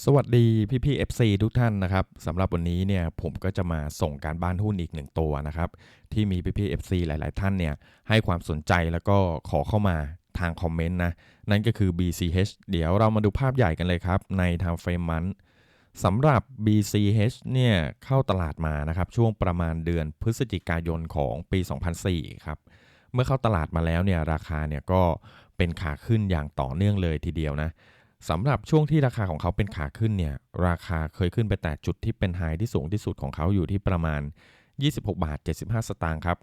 สวัสดีพี่พี่ FC ทุกท่านนะครับสำหรับวันนี้เนี่ยผมก็จะมาส่งการบ้านหุ้นอีกหนึ่งตัวนะครับ ที่มีพี่พี่ FC หลาย ๆ ท่านเนี่ยให้ความสนใจแล้วก็ขอเข้ามาทางคอมเมนต์นะ นั่นก็คือ BCH เดี๋ยวเรามาดูภาพใหญ่กันเลยครับ ในทางเฟรมมันสำหรับ BCH เนี่ยเข้าตลาดมานะครับ ช่วงประมาณเดือนพฤศจิกายนของปี 2004 ครับ เมื่อเข้าตลาดมาแล้วเนี่ยราคาเนี่ยก็เป็นขาขึ้นอย่างต่อเนื่องเลยทีเดียวนะ สำหรับช่วงที่ราคาของเขาเป็นขาขึ้นเนี่ยราคาเคยขึ้นไปแต่จุดที่เป็นไฮที่สูงที่สุดของเขาอยู่ที่ประมาณ 26 บาท 75 สตางค์ครับ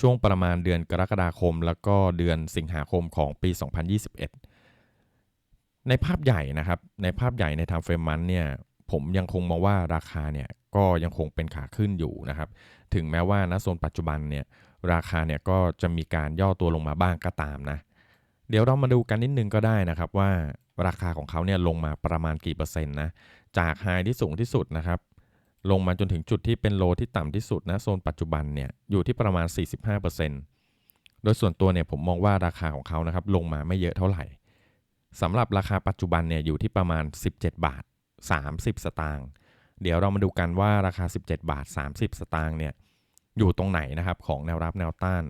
ช่วงประมาณเดือนกรกฎาคม แล้วก็เดือนสิงหาคมของปี 2021 ในภาพใหญ่นะครับ ในภาพใหญ่ในทางเฟรมมันเนี่ยผมยังคงมองว่าราคาเนี่ยก็ยังคงเป็นขาขึ้นอยู่นะครับ ถึงแม้ว่าณโซนปัจจุบันเนี่ยราคาเนี่ยก็จะมีการย่อตัวลงมาบ้างก็ตามนะ เดี๋ยวเรามาดูกันนิดนึงก็ได้นะครับว่า ราคาของเขาเนี่ยลงมาประมาณกี่เปอร์เซ็นต์นะจากไฮที่สูงที่สุดนะครับลงมาจนถึงจุดที่เป็นโลที่ต่ำที่สุดนะโซนปัจจุบันเนี่ยอยู่ที่ประมาณ 45%โดยส่วนตัวเนี่ยผมมองว่าราคาของเขานะครับลงมาไม่เยอะเท่าไหร่สำหรับราคาปัจจุบันเนี่ยอยู่ที่ประมาณ 17 บาท 30 สตางค์เดี๋ยวเรามาดูกันว่าราคา 17 บาท 30 สตางค์เนี่ยอยู่ตรงไหนนะครับของแนวรับแนวต้าน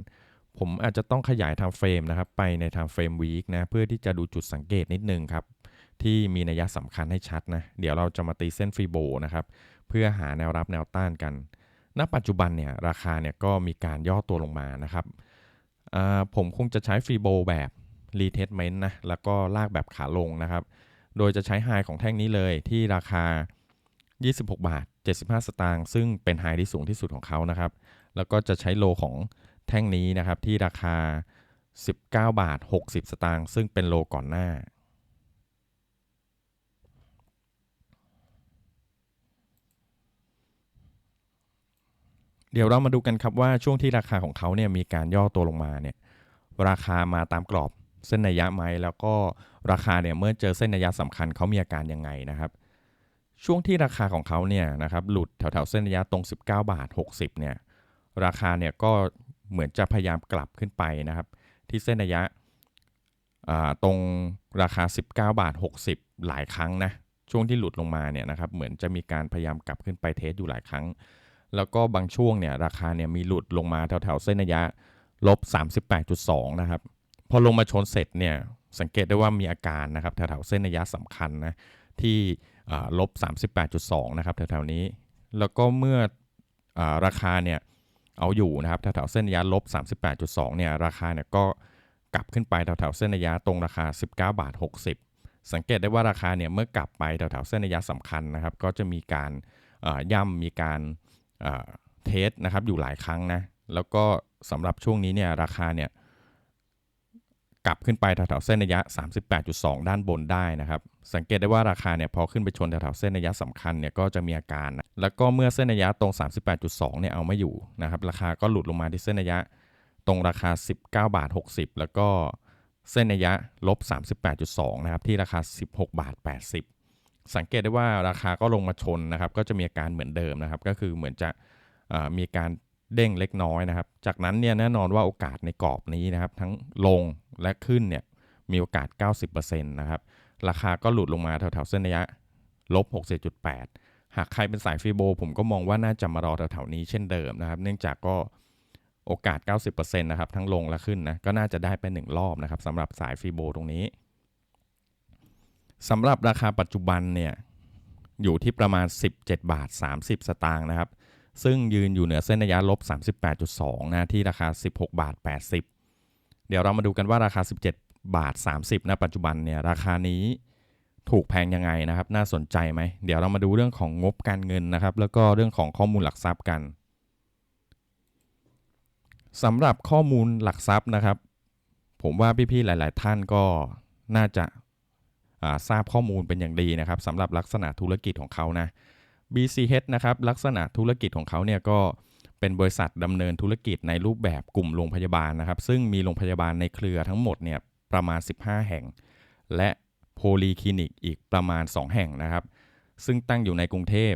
ผมอาจจะต้องขยายทางเฟรมนะครับไปในทางเฟรมวีคนะเพื่อที่จะดูจุดสังเกตนิดนึงครับ ที่มีนัยสำคัญให้ชัดนะเดี๋ยวเราจะมาตีเส้นฟีโบนะครับเพื่อหาแนวรับแนวต้านกัน ณ ปัจจุบันเนี่ยราคาเนี่ยก็มีการย่อตัวลงมานะครับผมคงจะใช้ฟีโบแบบรีเทสเมนต์นะแล้วก็ลากแบบขาลงนะครับ โดยจะใช้ไฮของแท่งนี้เลยที่ราคา 26 บาท 75 สตางค์ซึ่งเป็นไฮที่สูงที่สุดของเขานะครับ แล้วก็จะใช้โลของ แท่งนี้นะครับที่ราคา 19 บาท 60 สตางค์ซึ่งเป็นโลก่อนหน้า เดี๋ยวเรามาดูกันครับว่าช่วงที่ราคาของเขาเนี่ยมีการย่อตัวลงมาเนี่ยราคามาตามกรอบเส้นนัยยะไหมแล้วก็ราคาเนี่ยเมื่อเจอเส้นนัยยะสำคัญเขามีอาการยังไงนะครับ ช่วงที่ราคาของเขาเนี่ยนะครับหลุดแถวๆเส้นนัยยะตรง 19 บาท 60เนี่ยราคาเนี่ยก็ เหมือนจะพยายามกลับขึ้นไปนะครับ ที่เส้นระยะตรงราคา 19 บาท 60 หลายครั้งนะช่วงที่หลุดลงมาเนี่ยนะครับเหมือนจะมีการพยายามกลับขึ้นไปเทสอยู่หลายครั้ง แล้วก็บางช่วงเนี่ยราคาเนี่ยมีหลุดลงมาแถวๆเส้นระยะลบ 38.2 นะครับ พอลงมาชนเสร็จเนี่ยสังเกตได้ว่ามีอาการนะครับแถวๆเส้นระยะสำคัญนะที่ลบ 38.2 นะครับแถวๆนี้ แล้วก็เมื่ออราคาเนี่ย เอาอยู่นะครับแถวๆเส้นระยะลบ 38.2 เนี่ยราคาเนี่ยก็กลับขึ้นไปแถวๆเส้นระยะตรงราคา 19 บาท 60 สังเกตได้ว่าราคาเนี่ยเมื่อกลับไปแถวๆเส้นระยะสำคัญนะครับ ก็จะมีการย่ำมีการเทสนะครับอยู่หลายครั้งนะแล้วก็สำหรับช่วงนี้เนี่ยราคาเนี่ย กลับขึ้นไปแถวๆเส้นระยะ 38.2 ด้านบนได้นะครับ สังเกตได้ว่าราคาเนี่ยพอขึ้นไปชนแถวๆเส้นระยะสำคัญเนี่ยก็จะมีอาการนะแล้วก็เมื่อเส้นระยะตรง 38.2 เนี่ยเอาไม่อยู่นะครับ ราคาก็หลุดลงมาที่เส้นระยะตรงราคา 19 บาท 60 แล้วก็เส้นระยะลบ 38.2 นะครับที่ราคา 16 บาท 80 สังเกตได้ว่าราคาก็ลงมาชนนะครับ ก็จะมีอาการเหมือนเดิมนะครับ ก็คือเหมือนจะมีการ เด้งเล็กน้อยนะครับ จากนั้นเนี่ยแน่นอนว่าโอกาสในกรอบนี้นะครับ ทั้งลงและขึ้นเนี่ยมีโอกาส 90%นะครับ ราคาก็หลุดลงมาแถวๆเส้นระยะลบ67.8 หากใครเป็นสายฟีโบผมก็มองว่าน่าจะมารอแถวๆนี้เช่นเดิมนะครับ เนื่องจากก็โอกาส 90%นะครับทั้งลงและขึ้นนะก็น่าจะได้ไป1รอบนะครับสำหรับสายฟีโบตรงนี้สำหรับราคาปัจจุบันเนี่ยอยู่ที่ประมาณ 17 บาท 30 สตางค์นะครับ ซึ่งยืนอยู่เหนือเส้นระยะลบ 38.2 นะที่ราคา 16 บาท 80 เดี๋ยวเรามาดูกันว่าราคา 17 บาท 30นะปัจจุบันเนี่ยราคานี้ถูกแพงยังไงนะครับ น่าสนใจไหม เดี๋ยวเรามาดูเรื่องของงบการเงินนะครับ แล้วก็เรื่องของข้อมูลหลักทรัพย์กันสำหรับข้อมูลหลักทรัพย์นะครับ ผมว่าพี่ๆหลาย ๆ ท่านก็น่าจะทราบข้อมูลเป็นอย่างดีนะครับสำหรับลักษณะธุรกิจของเขานะ BCH นะครับลักษณะธุรกิจของเขาเนี่ยก็เป็นบริษัทดำเนินธุรกิจในรูปแบบกลุ่มโรงพยาบาลนะครับ ซึ่งมีโรงพยาบาลในเครือทั้งหมดเนี่ยประมาณ 15 แห่ง และโพลีคลินิกอีกประมาณ 2 แห่งนะครับ ซึ่งตั้งอยู่ในกรุงเทพ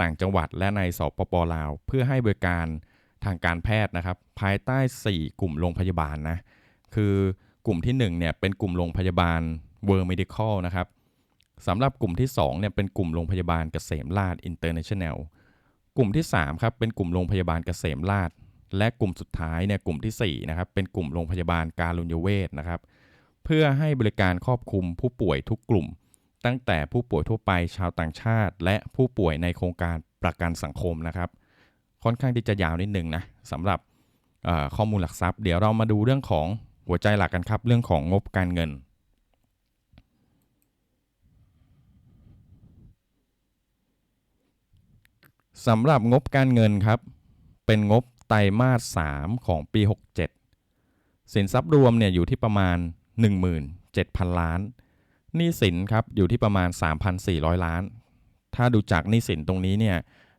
ต่างจังหวัดและในสปปลาว เพื่อให้บริการทางการแพทย์นะครับ ภายใต้ 4 กลุ่มโรงพยาบาลนะคือกลุ่มที่1เนี่ยเป็นกลุ่มโรงพยาบาล World Medical นะครับ สำหรับกลุ่มที่2เนี่ยเป็นกลุ่มโรงพยาบาลเกษมราชอินเตอร์เนชั่นแนลกลุ่มที่3ครับเป็นกลุ่มโรงพยาบาลเกษมราชและกลุ่มสุดท้ายเนี่ยกลุ่มที่4นะครับเป็นกลุ่มโรงพยาบาลการุญเวชนะครับ เพื่อให้บริการครอบคลุมผู้ป่วยทุกกลุ่ม ตั้งแต่ผู้ป่วยทั่วไปชาวต่างชาติ และผู้ป่วยในโครงการประกันสังคมนะครับ ค่อนข้างที่จะยาวนิดนึงนะสำหรับข้อมูลหลักทรัพย์ เดี๋ยวเรามาดูเรื่องของหัวใจหลักกันครับ เรื่องของงบการเงิน สำหรับงบการเงินครับ เป็นงบไตรมาส 3 ของปี 67 สินทรัพย์รวมเนี่ยอยู่ที่ประมาณ 17,000 ล้านหนี้สินครับอยู่ที่ประมาณ 3,400 ล้าน ถ้าดูจากหนี้สินตรงนี้เนี่ย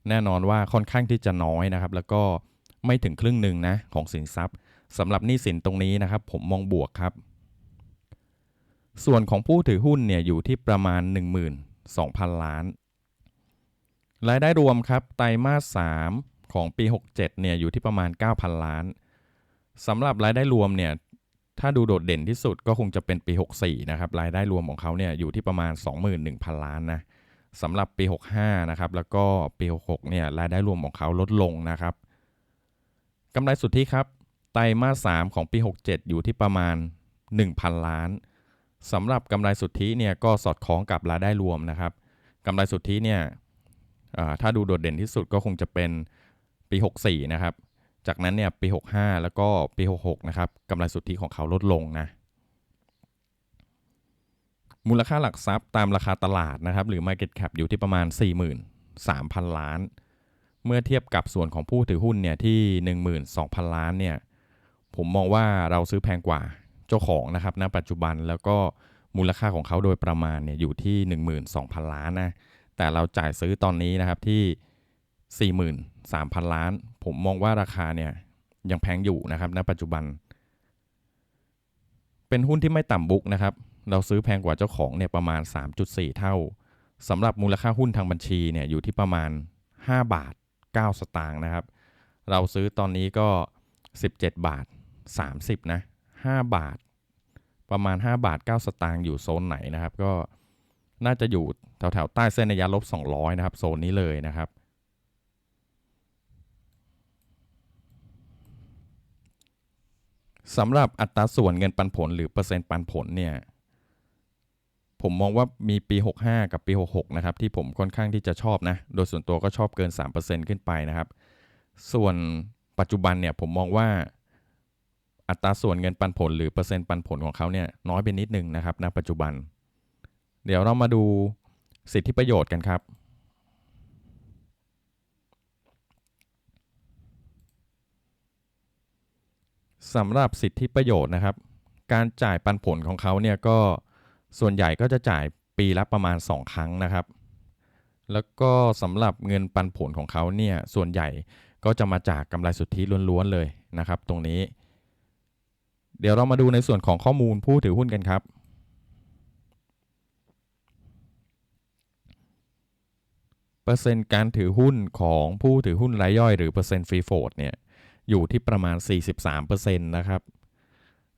แน่นอนว่าค่อนข้างที่จะน้อยนะครับ แล้วก็ไม่ถึงครึ่งหนึ่งนะของสินทรัพย์สำหรับหนี้สินตรงนี้นะครับ ผมมองบวกครับ ส่วนของผู้ถือหุ้นเนี่ยอยู่ที่ประมาณ 12,000 ล้าน รายได้รวมครับไตรมาส 3 ของปี 67 เนี่ยอยู่ที่ประมาณ 9,000 ล้านสำหรับรายได้รวมเนี่ยถ้าดูโดดเด่นที่สุดก็คงจะเป็นปี 64 นะครับรายได้รวมของเขาเนี่ยอยู่ที่ประมาณ 21,000 ล้านนะสำหรับปี 65 นะครับแล้วก็ปี 66 เนี่ยรายได้รวมของเขาลดลงนะครับกำไรสุทธิครับไตรมาส 3 ของปี 67 อยู่ที่ประมาณ 1,000 ล้านสำหรับกำไรสุทธิเนี่ยก็สอดคล้องกับรายได้รวมนะครับกำไรสุทธิเนี่ย ถ้าดูโดดเด่นที่สุดก็คงจะเป็นปี 64 นะครับ จากนั้นเนี่ยปี 65 แล้วก็ปี 66 นะครับกำไรสุทธิของเขาลดลงนะ มูลค่าหลักทรัพย์ตามราคาตลาดนะครับ หรือ Market Cap อยู่ที่ประมาณ 43,000 ล้าน เมื่อเทียบกับส่วนของผู้ถือหุ้นเนี่ยที่ 12,000 ล้านเนี่ยผมมองว่าเราซื้อแพงกว่าเจ้าของนะครับณปัจจุบันแล้วก็มูลค่าของเขาโดยประมาณเนี่ยอยู่ที่ 12,000 ล้านนะ แต่เราจ่ายซื้อตอนนี้นะครับที่ 43,000 ล้าน ผมมองว่าราคาเนี่ยยังแพงอยู่นะครับณปัจจุบัน เป็นหุ้นที่ไม่ต่ำบุกนะครับ เราซื้อแพงกว่าเจ้าของเนี่ยประมาณ 3.4 เท่าสำหรับมูลค่าหุ้นทางบัญชีเนี่ยอยู่ที่ประมาณ 5 บาท 9 สตางค์นะครับ เราซื้อตอนนี้ก็ 17 บาท 30 นะ 5 บาท ประมาณ 5 บาท 9 สตางค์อยู่โซนไหนนะครับ ก็ น่าจะอยู่แถวๆใต้เส้นระยะลบ 200 นะครับ โซนนี้เลยนะครับ สำหรับอัตราส่วนเงินปันผลหรือเปอร์เซ็นต์ปันผลเนี่ย ผมมองว่ามีปี 65 กับปี 66 นะครับ ที่ผมค่อนข้างที่จะชอบนะ โดยส่วนตัวก็ชอบเกิน 3%ขึ้นไปนะครับ ส่วนปัจจุบันเนี่ยผมมองว่าอัตราส่วนเงินปันผลหรือเปอร์เซ็นต์ปันผลของเขาเนี่ยน้อยไปนิดนึงนะครับณปัจจุบัน เดี๋ยวเรามาดูสิทธิประโยชน์กันครับ สำหรับสิทธิประโยชน์นะครับ การจ่ายปันผลของเขาเนี่ยก็ส่วนใหญ่ก็จะจ่ายปีละประมาณ 2 ครั้งนะครับ แล้วก็สำหรับเงินปันผลของเขาเนี่ยส่วนใหญ่ก็จะมาจากกำไรสุทธิล้วนๆเลยนะครับ ตรงนี้ เดี๋ยวเรามาดูในส่วนของข้อมูลผู้ถือหุ้นกันครับ เปอร์เซ็นต์การถือหุ้นของผู้ถือหุ้นรายย่อยหรือเปอร์เซ็นต์ฟรีโฟดเนี่ยอยู่ที่ประมาณ 43%นะครับ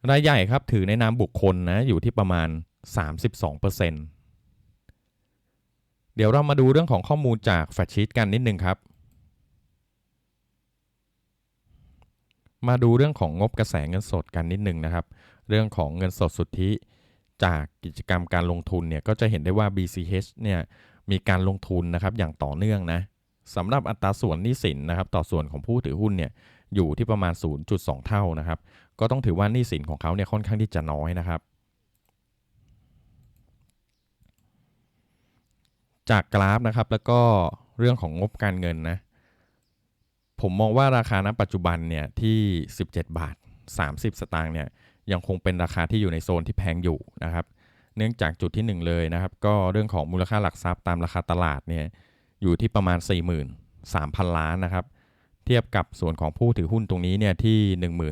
รายใหญ่ครับถือในนามบุคคลนะอยู่ที่ประมาณ 32%เดี๋ยวเรามาดูเรื่องของข้อมูลจากแฟชชีตกันนิดนึงครับ มาดูเรื่องของงบกระแสเงินสดกันนิดนึงนะครับ เรื่องของเงินสดสุทธิจากกิจกรรมการลงทุนเนี่ยก็จะเห็นได้ว่า BCH เนี่ย มีการลงทุนนะครับอย่างต่อเนื่องนะสำหรับอัตราส่วนหนี้สินนะครับต่อส่วนของผู้ถือหุ้นเนี่ยอยู่ที่ประมาณ 0.2 เท่านะครับ ก็ต้องถือว่าหนี้สินของเขาเนี่ยค่อนข้างที่จะน้อยนะครับ จากกราฟนะครับแล้วก็เรื่องของงบการเงินนะผมมองว่าราคาณปัจจุบันเนี่ยที่ 17 บาท 30 สตางค์เนี่ยยังคงเป็นราคาที่อยู่ในโซนที่แพงอยู่นะครับ เนื่องจากจุดที่ 1 เลยนะครับ ก็เรื่องของมูลค่าหลักทรัพย์ตามราคาตลาดเนี่ยอยู่ที่ประมาณ 43,000 ล้านนะครับ เทียบกับส่วนของผู้ถือหุ้นตรงนี้เนี่ยที่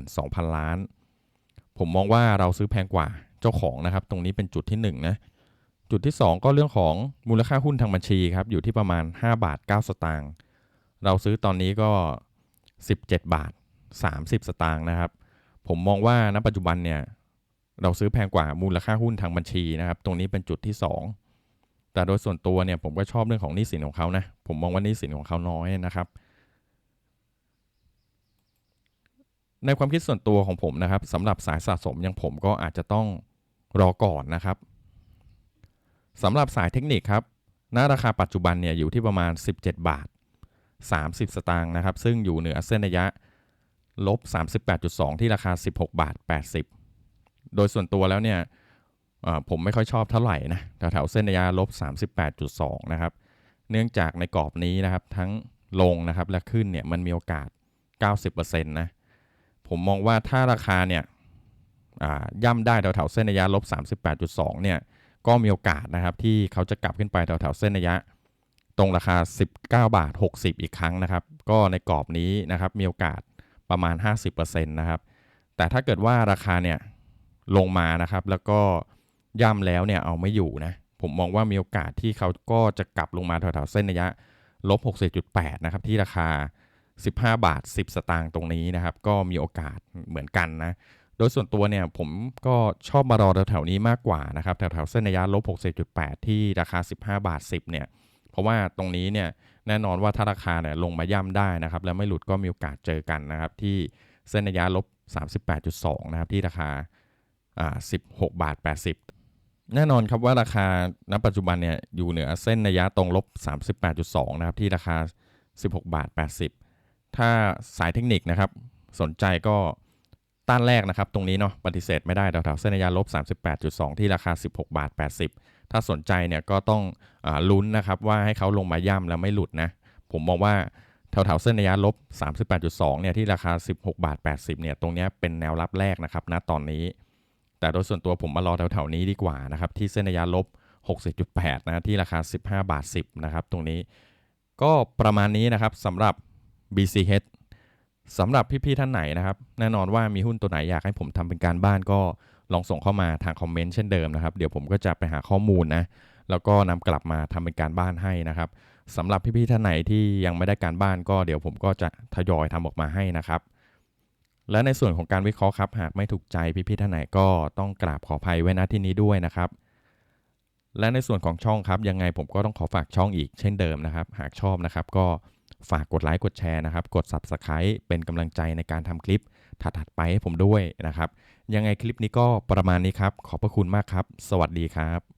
12,000 ล้าน ผมมองว่าเราซื้อแพงกว่าเจ้าของนะครับ ตรงนี้เป็นจุดที่1นะจุดที่ 2 ก็เรื่องของมูลค่าหุ้นทางบัญชีครับอยู่ที่ประมาณ 5 บาท 9 สตางค์เราซื้อตอนนี้ก็ 17 บาท 30 สตางค์นะครับ ผมมองว่าณปัจจุบันเนี่ย เราซื้อแพงกว่ามูลค่าหุ้นทางบัญชีนะครับ ตรงนี้เป็นจุดที่แต่โดยส่วนตัวเนี่ยผมก็ชอบเรื่องของหนี้สินของเขานะ ผมมองว่าหนี้สินของเขาน้อยนะครับในความคิดส่วนตัวของผมนะครับสำหรับสายสะสมอย่างผมก็อาจจะต้องรอก่อนนะครับสำหรับสายเทคนิคครับณราคาปัจจุบันเนี่ยอยู่ที่ประมาณ 17 บาท 30 สตางค์นะครับ ซึ่งอยู่เหนือเส้นระยะลบ 38.2 ที่ราคา 16 บาท 80 โดยส่วนตัวแล้วเนี่ยผมไม่ค่อยชอบเท่าไหร่นะแถวๆเส้นระยะลบ 38.2 นะครับ เนื่องจากในกรอบนี้นะครับ ทั้งลงนะครับและขึ้นเนี่ยมันมีโอกาส 90%นะผมมองว่าถ้าราคาเนี่ยย่ำได้แถวๆเส้นระยะลบ 38.2 เนี่ยก็มีโอกาสนะครับที่เขาจะกลับขึ้นไปแถวๆเส้นระยะ ตรงราคา 19 บาท 60 อีกครั้งนะครับ ก็ในกรอบนี้นะครับมีโอกาสประมาณ 50%นะครับแต่ถ้าเกิดว่าราคาเนี่ย ลงมานะครับ แล้วก็ย่ำแล้วเนี่ยเอาไม่อยู่นะ ผมมองว่ามีโอกาสที่เขาก็จะกลับลงมาแถวๆเส้นระยะลบ60.8 นะครับ ที่ราคา 15 บาท 10 สตางค์ตรงนี้นะครับ ก็มีโอกาสเหมือนกันนะ โดยส่วนตัวเนี่ยผมก็ชอบมารอแถวๆนี้มากกว่านะครับ แถวๆเส้นระยะลบ60.8 ที่ราคา 15 บาท 10 เนี่ย เพราะว่าตรงนี้เนี่ยแน่นอนว่าถ้าราคาเนี่ยลงมาย่ำได้นะครับ แล้วไม่หลุดก็มีโอกาสเจอกันนะครับ ที่เส้นระยะลบ38.2 นะครับ ที่ราคาอ่า 16 บาท 80 แน่นอนครับว่าราคาณปัจจุบันเนี่ยอยู่เหนือเส้นระยะตรงลบ 38.2 นะครับที่ราคา 16 บาท 80 ถ้าสายเทคนิคนะครับ สนใจก็ต้านแรกนะครับ ตรงนี้เนาะปฏิเสธไม่ได้แถวๆเส้นระยะลบ 38.2 ที่ราคา 16 บาท 80 ถ้าสนใจเนี่ยก็ต้องอลุ้นนะครับว่าให้เขาลงมาย่ำแล้วไม่หลุดนะผมมองว่าแถวๆเส้นระยะลบ 38.2 เนี่ยที่ราคา 16 บาท 80 เนี่ยตรงนี้เป็นแนวรับแรกนะครับณตอนนี้ แต่โดยส่วนตัวผมมารอแถวๆนี้ดีกว่านะครับ ที่เส้นระยะลบ 60.8 นะที่ราคา 15 บาท 10 นะครับ ตรงนี้ก็ประมาณนี้นะครับสำหรับ BCH สำหรับพี่ๆท่านไหนนะครับ แน่นอนว่ามีหุ้นตัวไหนอยากให้ผมทำเป็นการบ้านก็ลองส่งเข้ามาทางคอมเมนต์เช่นเดิมนะครับ เดี๋ยวผมก็จะไปหาข้อมูลนะ แล้วก็นำกลับมาทำเป็นการบ้านให้นะครับสำหรับพี่ๆท่านไหนที่ยังไม่ได้การบ้านก็เดี๋ยวผมก็จะทยอยทำออกมาให้นะครับ และในส่วนของการวิเคราะห์ครับ หากไม่ถูกใจพี่ๆท่านไหนก็ต้องกราบขออภัยไว้ณที่นี้ด้วยนะครับ และในส่วนของช่องครับยังไงผมก็ต้องขอฝากช่องอีกเช่นเดิมนะครับ หากชอบนะครับก็ฝากกดไลค์กดแชร์นะครับ กด Subscribe เป็นกำลังใจในการทำคลิปถัดๆไปให้ผมด้วยนะครับ ยังไงคลิปนี้ก็ประมาณนี้ครับ ขอบพระคุณมากครับ สวัสดีครับ